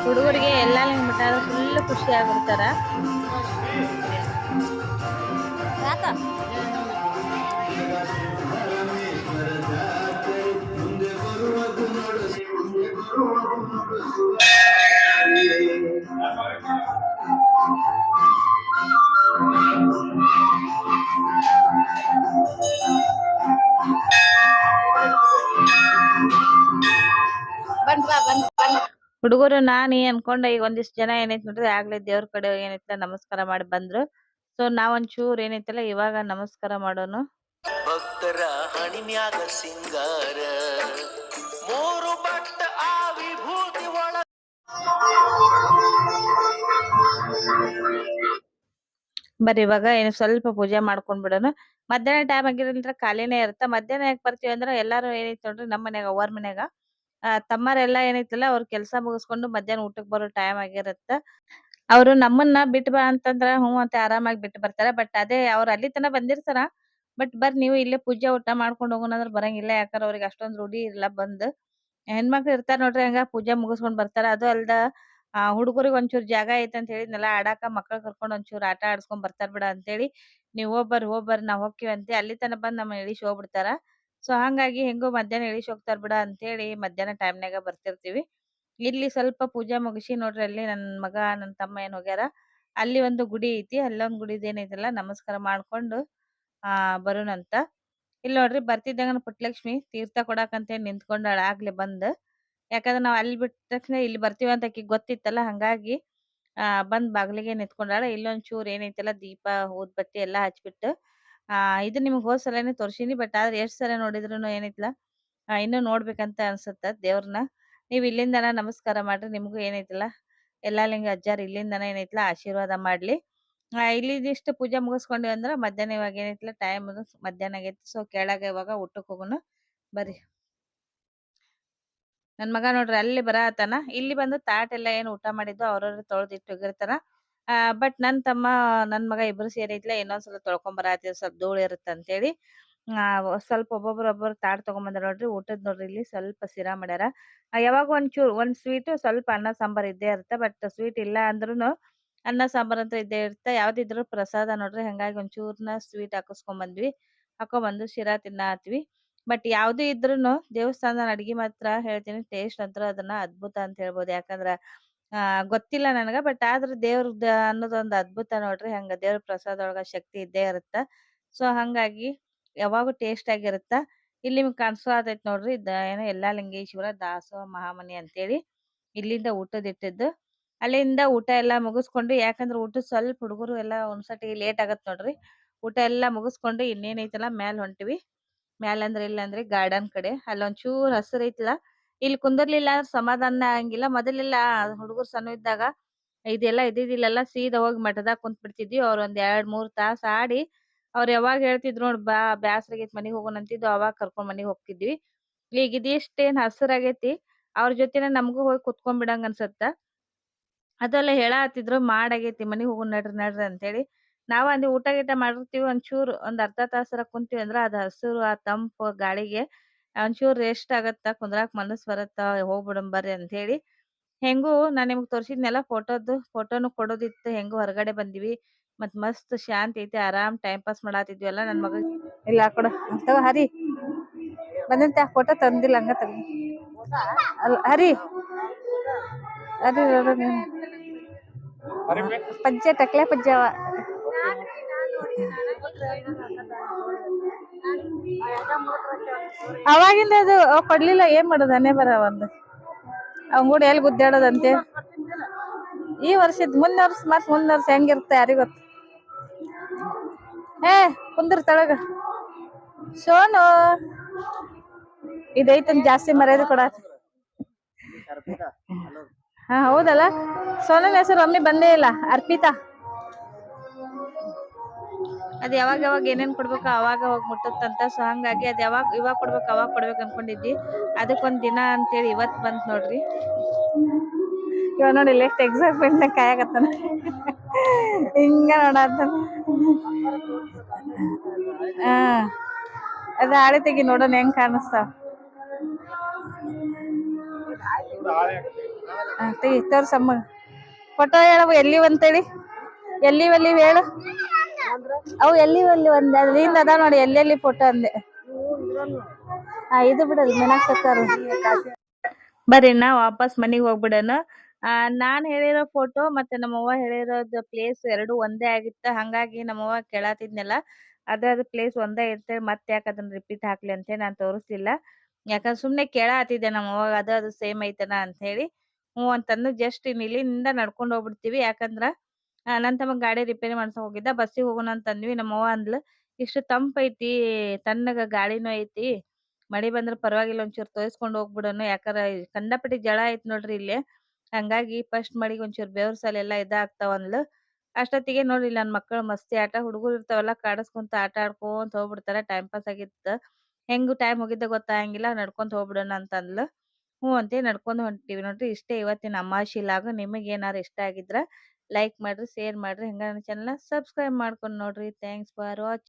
S1: ಹುಡುಗರಿಗೆ ಎಲ್ಲ ಮಠ ಫುಲ್ ಖುಷಿ ಆಗ್ಬಿಡ್ತಾರ? ಹುಡುಗರು ನಾನ್ ಅನ್ಕೊಂಡೆ ಈಗ ಒಂದಿಷ್ಟು ಜನ ಏನೈತ್ ನೋಡ್ರಿ ಆಗ್ಲೇ ದೇವ್ರ ಕಡೆ ಏನೈತೆ ನಮಸ್ಕಾರ ಮಾಡಿ ಬಂದ್ರು. ಸೊ ನಾವ್ ಒಂಚೂರ್ ಏನೈತಲ್ಲ ಇವಾಗ ನಮಸ್ಕಾರ ಮಾಡೋನು.
S2: ಭಕ್ತರ ಹಣಿಮ್ಯಾಗ ಸಿಂಗಾರ ಮೂರು ಬಟ್ಟ ಆ ವಿಭೂತಿ ಒಳ
S1: ಬರ್ರಿ ಇವಾಗ ಏನು ಸ್ವಲ್ಪ ಪೂಜೆ ಮಾಡ್ಕೊಂಡ್ ಬಿಡೋಣ. ಮಧ್ಯಾಹ್ನ ಟೈಮ್ ಆಗಿರೋದ್ರಿಂದ ಖಾಲಿನೇ ಇರುತ್ತೆ. ಮಧ್ಯಾಹ್ನ ಯಾಕೆ ಬರ್ತೀವಿ ಅಂದ್ರೆ ಎಲ್ಲಾರು ಏನೈತಿ ನೋಡ್ರಿ ನಮ್ಮ ಮನ್ಯಾಗ ಅವ್ವಾರ್ ಮನ್ಯಾಗ ತಮ್ಮರೆಲ್ಲ ಏನೈತಲ್ಲ, ಅವ್ರ ಕೆಲ್ಸ ಮುಗಿಸ್ಕೊಂಡು ಮಧ್ಯಾಹ್ನ ಊಟಕ್ ಬರೋ ಟೈಮ್ ಆಗಿರತ್ತ. ಅವ್ರು ನಮ್ಮನ್ನ ಬಿಟ್ ಬಾ ಅಂತಂದ್ರ ಹ್ಞೂ ಅಂತ ಆರಾಮಾಗಿ ಬಿಟ್ಟು ಬರ್ತಾರ. ಬಟ್ ಅದೇ ಅವ್ರ ಅಲ್ಲಿ ತನ ಬಂದಿರ್ತಾರ. ಬಟ್ ಬರ್ ನೀವು ಇಲ್ಲೇ ಪೂಜೆ ಊಟ ಮಾಡ್ಕೊಂಡ್ ಹೋಗೋಣ ಅಂದ್ರೆ ಬರಂಗಿಲ್ಲ. ಯಾಕಂದ್ರ ಅವ್ರಿಗೆ ಅಷ್ಟೊಂದ್ ರೂಢಿ ಇಲ್ಲ ಬಂದ್. ಹೆಣ್ಮಕ್ಳು ಇರ್ತಾರ ನೋಡ್ರಿ ಹಂಗ ಪೂಜೆ ಮುಗಿಸ್ಕೊಂಡ್ ಬರ್ತಾರ. ಅದು ಅಲ್ದ, ಆ, ಹುಡುಗರಿಗೆ ಒಂಚೂರ್ ಜಾಗ ಐತೆ ಅಂತ ಹೇಳಿದ್ನಲ್ಲ, ಆಡಾಕ ಮಕ್ಕಳ ಕರ್ಕೊಂಡ್ ಒಂಚೂರ್ ಆಟ ಆಡ್ಸ್ಕೊಂಡ್ ಬರ್ತಾರ ಬಿಡ ಅಂತೇಳಿ, ನೀವ್ ಹೋಗ್ಬರ್ ಹೋಗ್ಬರ್ ನಾವ್ ಹೋಗ್ತೀವಿ ಅಂತ ಅಲ್ಲಿ ತನ ಬಂದ್ ನಮ್ಮ ಇಳಿಸಿ ಹೋಗ್ಬಿಡ್ತಾರ. ಸೊ, ಹಂಗಾಗಿ ಹೆಂಗೋ ಮಧ್ಯಾಹ್ನ ಇಳಿಸಿ ಹೋಗ್ತಾರ ಬಿಡ ಅಂತೇಳಿ ಮಧ್ಯಾಹ್ನ ಟೈಮ್ನಾಗ ಬರ್ತಿರ್ತೀವಿ. ಇಲ್ಲಿ ಸ್ವಲ್ಪ ಪೂಜೆ ಮುಗಿಸಿ ನೋಡ್ರಿ ಅಲ್ಲಿ ನನ್ನ ಮಗ ನನ್ನ ತಮ್ಮ ಏನ್ ಹೋಗ್ಯಾರ, ಅಲ್ಲಿ ಒಂದು ಗುಡಿ ಐತಿ, ಅಲ್ಲೊಂದು ಗುಡಿದ್ ಏನೈತಲ್ಲ ನಮಸ್ಕಾರ ಮಾಡ್ಕೊಂಡು, ಆ ಬರೋಣಂತ ಇಲ್ಲಿ ನೋಡ್ರಿ ಬರ್ತಿದ್ದಂಗ ಪುಟ್ಟಲಕ್ಷ್ಮಿ ತೀರ್ಥ ಕೊಡಾಕಂತ ನಿಂತ್ಕೊಂಡಾಳ ಆಗ್ಲಿ ಬಂದ್. ಯಾಕಂದ್ರೆ ನಾವ್ ಅಲ್ಲಿ ಬಿಟ್ಟ ತಕ್ಷಣ ಇಲ್ಲಿ ಬರ್ತೀವಿ ಅಂತ ಆಕಿ ಗೊತ್ತಿತ್ತಲ್ಲ, ಹಂಗಾಗಿ, ಆ, ಬಂದ್ ಬಾಗ್ಲಿಗೆ ನಿಂತ್ಕೊಂಡಾಳ. ಇಲ್ಲೊಂದ್ ಚೂರ್ ಏನೈತಲ್ಲ ದೀಪ ಊದ್ಬತ್ತಿ ಎಲ್ಲಾ ಹಚ್ಬಿಟ್ಟು ಆ, ಇದು ನಿಮ್ಗ್ ಹೋದ್ ಸಲನೇ ತೋರ್ಸಿನಿ, ಬಟ್ ಆದ್ರೆ ಎಷ್ಟ್ ಸಲ ನೋಡಿದ್ರುನು ಏನೈತ್ಲ ಆ, ಇನ್ನು ನೋಡ್ಬೇಕಂತ ಅನ್ಸುತ್ತ ದೇವ್ರನ್ನ ನೀವ್ ಇಲ್ಲಿಂದನ ನಮಸ್ಕಾರ ಮಾಡ್ರಿ, ನಿಮ್ಗೂ ಏನೈತಿಲ್ಲ ಎಲ್ಲಾ ಲಿಂಗ ಅಜ್ಜಾರ್ ಇಲ್ಲಿಂದನ ಏನೈತಿಲ್ಲ ಆಶೀರ್ವಾದ ಮಾಡ್ಲಿ. ಆ, ಇಲ್ಲಿದಿಷ್ಟು ಪೂಜೆ ಮುಗಿಸ್ಕೊಂಡ್ವಿ ಅಂದ್ರ ಮಧ್ಯಾಹ್ನ ಇವಾಗ ಏನೈತಿಲ್ಲ ಟೈಮ್ ಮಧ್ಯಾಹ್ನ ಆಗೈತಿ. ಸೊ ಕೆಳಗ ಇವಾಗ ಊಟಕ್ಕೆ ಹೋಗೋಣ, ಬರ್ರಿ. ನನ್ ಮಗ ನೋಡ್ರಿ ಅಲ್ಲಿ ಬರತಾನ ಇಲ್ಲಿ ಬಂದು ತಾಟ್ ಎಲ್ಲಾ ಏನ್ ಊಟ ಮಾಡಿದ್ದು ಅವ್ರವ್ರ ತೊಳ್ದಿಟ್ಟು ಹೋಗಿರ್ತಾರ ಆ, ಬಟ್ ನನ್ ತಮ್ಮ, ನನ್ ಮಗ ಇಬ್ರು ಸೇರಿದ್ಲೆ ಇನ್ನೊಂದ್ಸಲ ತೊಳ್ಕೊಂಡ್ ಬರತ್ತಿವ್ ಸ್ವಲ್ಪ ಧೂಳ್ ಇರುತ್ತ ಅಂತೇಳಿ. ಆ ಸ್ವಲ್ಪ ಒಬ್ಬೊಬ್ರು ಒಬ್ಬರು ತಾಟ್ ತಗೊಂಡ್ ಬಂದಾರ ನೋಡ್ರಿ, ಊಟದ್ ನೋಡ್ರಿ, ಇಲ್ಲಿ ಸ್ವಲ್ಪ ಸಿರಾ ಮಾಡ್ಯಾರ. ಯಾವಾಗ ಚೂರ್ ಒಂದ್ ಸ್ವೀಟ್ ಸ್ವಲ್ಪ ಅನ್ನ, ಸಾಂಬಾರ್ ಇದ್ದೇ ಇರುತ್ತೆ, ಬಟ್ ಸ್ವೀಟ್ ಇಲ್ಲ ಅಂದ್ರೂನು ಅನ್ನ, ಸಾಂಬಾರ್ ಅಂತ ಇದ್ದೇ ಇರುತ್ತೆ. ಯಾವ್ದಿದ್ರು ಪ್ರಸಾದ ನೋಡ್ರಿ, ಹಂಗಾಗಿ ಒಂಚೂರ್ನ ಸ್ವೀಟ್ ಹಾಕಿಸ್ಕೊಂಡ್ ಬಂದ್ವಿ ಹಾಕೊಂಡ್ ಬಂದು ಶಿರಾ ತಿನ್ನಾತ್ವಿ. ಬಟ್ ಯಾವ್ದು ಇದ್ರೂನು ದೇವಸ್ಥಾನದ ಅಡ್ಗಿ ಮಾತ್ರ ಹೇಳ್ತೀನಿ, ಟೇಸ್ಟ್ ಅಂತೂ ಅದನ್ನ ಅದ್ಭುತ ಅಂತ ಹೇಳ್ಬೋದು. ಯಾಕಂದ್ರ ಆ, ಗೊತ್ತಿಲ್ಲ ನನಗ, ಬಟ್ ಆದ್ರ ದೇವ್ರದ್ ಅನ್ನೋದೊಂದು ಅದ್ಭುತ ನೋಡ್ರಿ, ಹಂಗ ದೇವ್ರ ಪ್ರಸಾದ ಒಳಗ ಶಕ್ತಿ ಇದ್ದೇ ಇರುತ್ತ. ಸೊ ಹಂಗಾಗಿ ಯಾವಾಗೂ ಟೇಸ್ಟ್ ಆಗಿರುತ್ತ. ಇಲ್ಲಿ ನಿಮ್ಗೆ ಕಾಣಿಸೋತೈತ್ ನೋಡ್ರಿ ಇದ ಏನೋ ಎಲ್ಲಾ ಲಿಂಗೇಶ್ವರ ದಾಸೋ ಮಹಾಮನಿ ಅಂತೇಳಿ ಇಲ್ಲಿಂದ ಊಟದ ಇಟ್ಟಿದ್ದು. ಅಲ್ಲಿಂದ ಊಟ ಎಲ್ಲಾ ಮುಗಿಸ್ಕೊಂಡು, ಯಾಕಂದ್ರೆ ಊಟ ಸ್ವಲ್ಪ ಹುಡುಗರು ಎಲ್ಲಾ ಒಂದ್ಸತಿ ಲೇಟ್ ಆಗತ್ ನೋಡ್ರಿ. ಊಟ ಎಲ್ಲಾ ಮುಗಿಸ್ಕೊಂಡು ಇನ್ನೇನ್ ಐತಲ್ಲ ಮ್ಯಾಲ್ ಹೊಂಟಿವಿ. ಮ್ಯಾಲ ಅಂದ್ರ ಇಲ್ಲ ಅಂದ್ರೆ ಗಾರ್ಡನ್ ಕಡೆ ಅಲ್ಲೊಂದ್ ಚೂರ್ ಹಸ್ರ್ ಇಲ್ಲಿ ಕುಂದರ್ಲಿಲ್ಲ, ಸಮಾಧಾನ ಆಗಂಗಿಲ್ಲ. ಮೊದಲೆಲ್ಲ ಹುಡುಗರು ಸಣ್ಣ ಇದ್ದಾಗ ಇದೆಲ್ಲ ಇದ್ದಿದ್ದಿಲ್ಲಲ್ಲ, ಸೀದಾ ಹೋಗಿ ಮಠದಾಗ ಕುಂತ್ ಬಿಡ್ತಿದ್ವಿ ಅವ್ರ ಒಂದ್ ಎರಡ್, ಮೂರ್ ತಾಸ್ ಆಡಿ ಅವ್ರ ಯಾವಾಗ ಹೇಳ್ತಿದ್ರು ನೋಡ್, ಬಾ ಬ್ಯಾಸರಾಗೈತಿ ಮನಿಗ್ ಹೋಗೋಣ ಅಂತಿದ್ವು ಅವಾಗ ಕರ್ಕೊಂಡ್ ಮನಿಗ್ ಹೋಗ್ತಿದ್ವಿ. ಈಗ ಇದಿಷ್ಟೇನ್ ಹಸರಾಗೈತಿ. ಅವ್ರ ಜೊತೆನ ನಮಗೂ ಹೋಗಿ ಕುತ್ಕೊಂಡ್ ಬಿಡಂಗ ಅನ್ಸತ್ತ. ಅದೆಲ್ಲ ಹೇಳಾತಿದ್ರು, ಮಾಡಾಗೈತಿ, ಮನಿಗ್ ಹೋಗೋಣ ನಡ್ರಿ ನಡ್ರಿ ಅಂತೇಳಿ. ನಾವ್ ಅಂದಿ ಊಟ ಗೀಟ ಮಾಡಿರ್ತೀವಿ ಚೂರ್ ಒಂದ್ ಅರ್ಧ ತಾಸರ ಕುಂತೀವಿ ಅಂದ್ರ ಅದ್ ಹಸಿರು, ಆ ತಂಪು, ಗಾಳಿಗೆ ಒಂಚೂರ್ ರೆಸ್ಟ್ ಆಗತ್ತ, ಕುಂದ್ರಾಕ್ ಮನಸ್ ಬರತ್ತ, ಹೋಗ್ಬಿಡಮ್ ಬರ್ರಿ ಅಂತ ಹೇಳಿ ಹೆಂಗೂ ನಾನ್ ನಿಮ್ಗ್ ತೋರ್ಸಿದ್ನೆಲ್ಲ ಫೋಟೋದು, ಫೋಟೋನು ಕೊಡೋದಿತ್ತು, ಹೆಂಗು ಹೊರಗಡೆ ಬಂದಿವಿ. ಮತ್ ಮಸ್ತ್ ಶಾಂತಿ ಐತಿ, ಆರಾಮ್ ಟೈಮ್ ಪಾಸ್ ಮಾಡಾತಿದ್ವಿ ನನ್ ಮಗ. ಇಲ್ಲ ಕೊಡ ತಗೋ ಹರಿ. ಬಂದಂತ ಫೋಟೋ ತಂದಿಲ್ಲ, ಹಂಗ ತಗೋ. ಅಲ್ಲ ಹರಿ. ನೋಡು. ಪಜ್ಜೆ, ಟಕ್ಲೆ ಪಜ್ಜೆ ಅವ. ಅವಾಗಿಂದ ಅದು ಅವ್ ಕೊಡ್ಲಿಲ್ಲ ಏನ್ ಮಾಡೋದು? ಅನೇ ಬರ ಒಂದು ಅವ್ನ್ ಕೂಡ ಎಲ್ಲಿ ಗುದ್ದಾಡೋದಂತೆ? ಈ ವರ್ಷದ ಮುಂದಿನ ವರ್ಷ ಮತ್ ಮುಂದ್ ವರ್ಷ ಹೆಂಗಿರುತ್ತೆ ಯಾರಿಗ್ ಗೊತ್ತು? ಏ ಕುಂದ್ರ ತಳಗ. ಸೋನು ಇದೈತನ್ ಜಾಸ್ತಿ ಮರ್ಯಾದೆ ಕೊಡ ಹಾ ಹೌದಲ್ಲ? ಸೋನನ್ ಹೆಸರು ಒಮ್ಮೆ ಬಂದೇ ಇಲ್ಲ. ಅರ್ಪಿತಾ? ಅದ್ ಯಾವಾಗ ಯಾವಾಗ ಏನೇನ್ ಕೊಡ್ಬೇಕು ಅವಾಗ ಹೋಗಿ ಮುಟ್ಟುತ್ತಂತ. ಸೊ ಹಂಗಾಗಿ ಅದು ಯಾವಾಗ ಇವಾಗ ಕೊಡ್ಬೇಕು ಅವಾಗ ಕೊಡ್ಬೇಕು ಅನ್ಕೊಂಡಿದ್ವಿ ಅದಕ್ಕೊಂದು ದಿನ ಅಂತೇಳಿ ಇವತ್ ಬಂತು ನೋಡ್ರಿ. ಇವಾಗ ನೋಡಿ ಎಷ್ಟು ಎಕ್ಸೈಟ್ಮೆಂಟ್ನ ಕಾಯಕತ್ತಾನ. ಹಿಂಗ ನೋಡತ್ತಾನ ಹಾ. ಅದ ಹಾಳೆ ತೆಗಿ ನೋಡೋಣ ಹೆಂಗ್ ಕಾಣಿಸ್ತಾವ ತೆಗಿ, ತೋರ್ಸಮ್ಮ. ಫೋಟೋ ಅಂತೇಳಿ? ಎಲ್ಲಿ ಎಲ್ಲಿ ಹೇಳು. ಅವು ಎಲ್ಲಿ ಎಲ್ಲಿ ಒಂದ್ ಅದ್ರಿಂದ ಅದ ನೋಡಿ ಎಲ್ಲೆಲ್ಲಿ ಫೋಟೋ ಅಂದೆ. ಹಾ ಇದು ಬಿಡಲ್ ಮೆನಾಕ್ ಸಕ್ಕಾರ ಬರ್ರಿ ನಾ ವಾಪಸ್ ಮನಿಗ್ ಹೋಗ್ಬಿಡೋಣ. ಆ ನಾನ್ ಹೇಳಿರೋ ಫೋಟೋ ಮತ್ತೆ ನಮ್ಮವ್ವ ಹೇಳಿರೋದ್ ಪ್ಲೇಸ್ ಎರಡು ಒಂದೇ ಆಗಿತ್ತ. ಹಂಗಾಗಿ ನಮ್ಮವ್ವ ಕೇಳಾತಿದ್ನಲ್ಲ ಅದ ಅದ್ ಪ್ಲೇಸ್ ಒಂದೇ ಇರ್ತೇವೆ ಮತ್ತೆ ಯಾಕೆ ಅದನ್ನ ರಿಪೀಟ್ ಹಾಕ್ಲಿ ಅಂತೇಳಿ ನಾನ್ ತೋರಿಸ್ಲಿಲ್ಲ. ಯಾಕಂದ್ರೆ ಸುಮ್ನೆ ಕೇಳಾತಿದ್ದೆ ನಮ್ಮವ್ವ ಅದ ಅದು ಸೇಮ್ ಐತನ ಅಂತ ಹೇಳಿ. ಹ್ಞೂ ಅಂತಂದು ಜಸ್ಟ್ ಇಲ್ಲಿ ನಡ್ಕೊಂಡ್ ಹೋಗ್ಬಿಡ್ತೀವಿ. ಯಾಕಂದ್ರ ಆ, ನನ್ ತಮ್ಮ ಗಾಡಿ ರಿಪೇರಿ ಮಾಡ್ಸಕ್ ಹೋಗಿದ್ದ. ಬಸ್ಸಿಗೆ ಹೋಗೋಣ ಅಂತ ಅಂದ್ವಿ. ನಮ್ಮವ್ವ ಅಂದ್ಲು, ಇಷ್ಟು ತಂಪೈತಿ ತಣ್ಣಗ ಗಾಳಿನೂ ಐತಿ, ಮಳಿ ಬಂದ್ರ ಪರವಾಗಿಲ್ಲ, ಒಂಚೂರು ತೋರಿಸ್ಕೊಂಡ್ ಹೋಗ್ಬಿಡೋಣ. ಯಾಕಂದ್ರ ಕಂಡಪಟ್ಟಿ ಜಳ ಐತ್ ನೋಡ್ರಿ ಇಲ್ಲಿ. ಹಂಗಾಗಿ ಫಸ್ಟ್ ಮಳಿಗ್ ಒಂಚೂರು ಬೆವ್ರ ಸಾಲ ಎಲ್ಲಾ ಇದಾಗ್ತಾವ ಅಂದ್ಲು. ಅಷ್ಟೊತ್ತಿಗೆ ನೋಡ್ರಿ ನನ್ ಮಕ್ಕಳು ಮಸ್ತಿ ಆಟ, ಹುಡುಗರು ಇರ್ತಾವಲ್ಲ, ಕಾಡಸ್ಕೊಂತ ಆಟ ಆಡ್ಕೊಂತ ಹೋಗ್ಬಿಡ್ತಾರ. ಟೈಮ್ ಪಾಸ್ ಆಗಿತ್ತ. ಹೆಂಗ್ ಟೈಮ್ ಹೋಗಿದ್ದ ಗೊತ್ತಾಗಂಗಿಲ್ಲ ನಡ್ಕೊಂತ ಹೋಗ್ಬಿಡೋಣ ಅಂತ ಅಂದ್ಲು. ಹ್ಞೂ ಅಂತ, ನಡ್ಕೊಂಡ್ ಹೊಂಟಿವಿ ನೋಡ್ರಿ. ಇಷ್ಟೇ ಇವತ್ತಿನ ಅಮಾಶಿಲಾಗ ನಿಮಗ್ ಏನಾರ ಇಷ್ಟ ಆಗಿದ್ರ ಲೈಕ್ ಮಾಡ್ರಿ ಶೇರ್ ಮಾಡ್ರಿ ಹಂಗ ನನ್ನ ಚಾನಲ್ ಸಬ್ಸ್ಕ್ರೈಬ್ ಮಾಡ್ಕೊಂಡ್ ನೋಡ್ರಿ. Thanks for watch